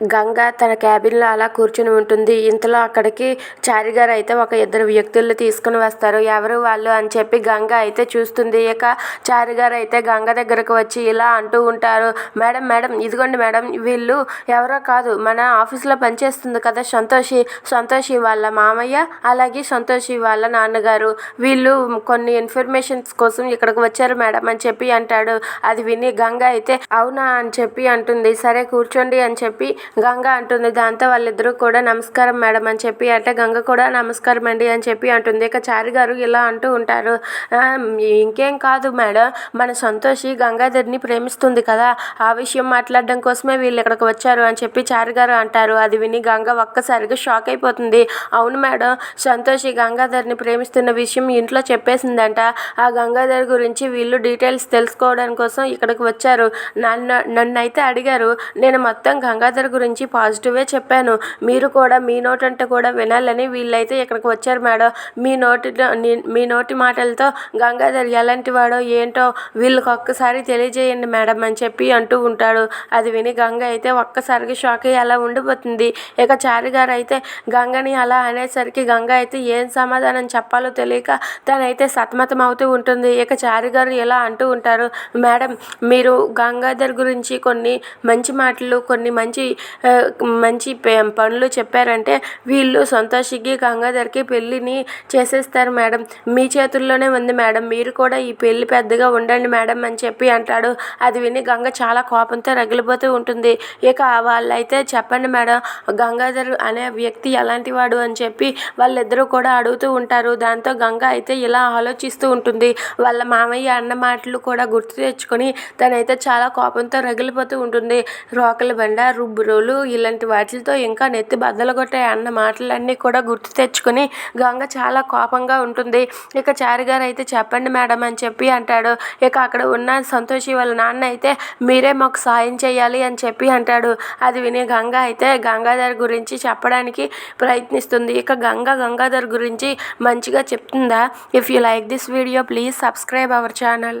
గంగ తన క్యాబిన్లో అలా కూర్చుని ఉంటుంది. ఇంతలో అక్కడికి చారి గారు అయితే ఒక ఇద్దరు వ్యక్తుల్ని తీసుకుని వస్తారు. ఎవరు వాళ్ళు అని చెప్పి గంగ అయితే చూస్తుంది. ఇక చారి గారు అయితే గంగ దగ్గరకు వచ్చి ఇలా అంటూ ఉంటారు. మేడం మేడం ఇదిగోండి మేడం వీళ్ళు ఎవరో కాదు మన ఆఫీస్లో పనిచేస్తుంది కదా సంతోషి సంతోషి వాళ్ళ మామయ్య అలాగే సంతోషి వాళ్ళ నాన్నగారు. వీళ్ళు కొన్ని ఇన్ఫర్మేషన్స్ కోసం ఇక్కడికి వచ్చారు మేడం అని చెప్పి అంటాడు. అది విని గంగ అయితే అవునా అని చెప్పి అంటుంది. సరే కూర్చోండి అని చెప్పి గంగ అంటుంది. దాంతో వాళ్ళిద్దరూ కూడా నమస్కారం మేడం అని చెప్పి అంటే గంగ కూడా నమస్కారం అండి అని చెప్పి అంటుంది. ఇక చారి గారు ఇలా అంటూ ఉంటారు. ఇంకేం కాదు మేడం. మన సంతోషి గంగాధర్ని ప్రేమిస్తుంది కదా. ఆ విషయం మాట్లాడడం కోసమే వీళ్ళు ఇక్కడికి వచ్చారు అని చెప్పి చారి గారు అంటారు. అది విని గంగ ఒక్కసారిగా షాక్ అయిపోతుంది. అవును మేడం. సంతోషి గంగాధర్ని ప్రేమిస్తున్న విషయం ఇంట్లో చెప్పేసిందంట. ఆ గంగాధర్ గురించి వీళ్ళు డీటెయిల్స్ తెలుసుకోవడం కోసం ఇక్కడికి వచ్చారు. నన్ను నన్ను అయితే అడిగారు. నేను మొత్తం గంగాధర్ గురించి గురించి పాజిటివే చెప్పాను. మీరు కూడా మీ నోటంటే కూడా వినాలని వీళ్ళైతే ఇక్కడికి వచ్చారు మేడం. మీ నోటి మీ నోటి మాటలతో గంగాధర్ ఎలాంటి వాడో ఏంటో వీళ్ళకి ఒక్కసారి తెలియజేయండి మేడం అని చెప్పి అంటూ ఉంటాడు. అది విని గంగ అయితే ఒక్కసారిగా షాక్ అయ్యి అలా ఉండిపోతుంది. ఇక చారి గారు అయితే గంగని అలా అనేసరికి గంగ అయితే ఏం సమాధానం చెప్పాలో తెలియక తనైతే సతమతం అవుతూ ఉంటుంది. ఇక చారి గారు ఇలా అంటూ ఉంటారు. మేడం మీరు గంగాధర్ గురించి కొన్ని మంచి మాటలు కొన్ని మంచి మంచి పనులు చెప్పారంటే వీళ్ళు సంతోషికి గంగాధర్కి పెళ్ళిని చేసేస్తారు మేడం. మీ చేతుల్లోనే ఉంది మేడం. మీరు కూడా ఈ పెళ్ళి పెద్దగా ఉండండి మేడం అని చెప్పి అంటాడు. అది విని గంగ చాలా కోపంతో రగిలిపోతూ ఉంటుంది. ఇక వాళ్ళైతే చెప్పండి మేడం గంగాధర్ అనే వ్యక్తి ఎలాంటి వాడు అని చెప్పి వాళ్ళిద్దరూ కూడా అడుగుతూ ఉంటారు. దాంతో గంగ అయితే ఇలా ఆలోచిస్తూ ఉంటుంది. వాళ్ళ మామయ్య అన్న మాటలు కూడా గుర్తు తెచ్చుకొని తనైతే చాలా కోపంతో రగిలిపోతూ ఉంటుంది. రోకల బండ రుబ్బురు రుబ్బురోలు ఇలాంటి వాటితో ఇంకా నెత్తి బద్దలు కొట్టాయి అన్న మాటలన్నీ కూడా గుర్తు తెచ్చుకొని గంగ చాలా కోపంగా ఉంటుంది. ఇక చారి గారు అయితే చెప్పండి మేడం అని చెప్పి అంటాడు. ఇక అక్కడ ఉన్న సంతోషి వాళ్ళ నాన్న అయితే మీరే మాకు సాయం చేయాలి అని చెప్పి అంటాడు. అది విని గంగ అయితే గంగాధర్ గురించి చెప్పడానికి ప్రయత్నిస్తుంది. ఇక గంగ గంగాధర్ గురించి మంచిగా చెప్తుందా? If you like this video please subscribe our channel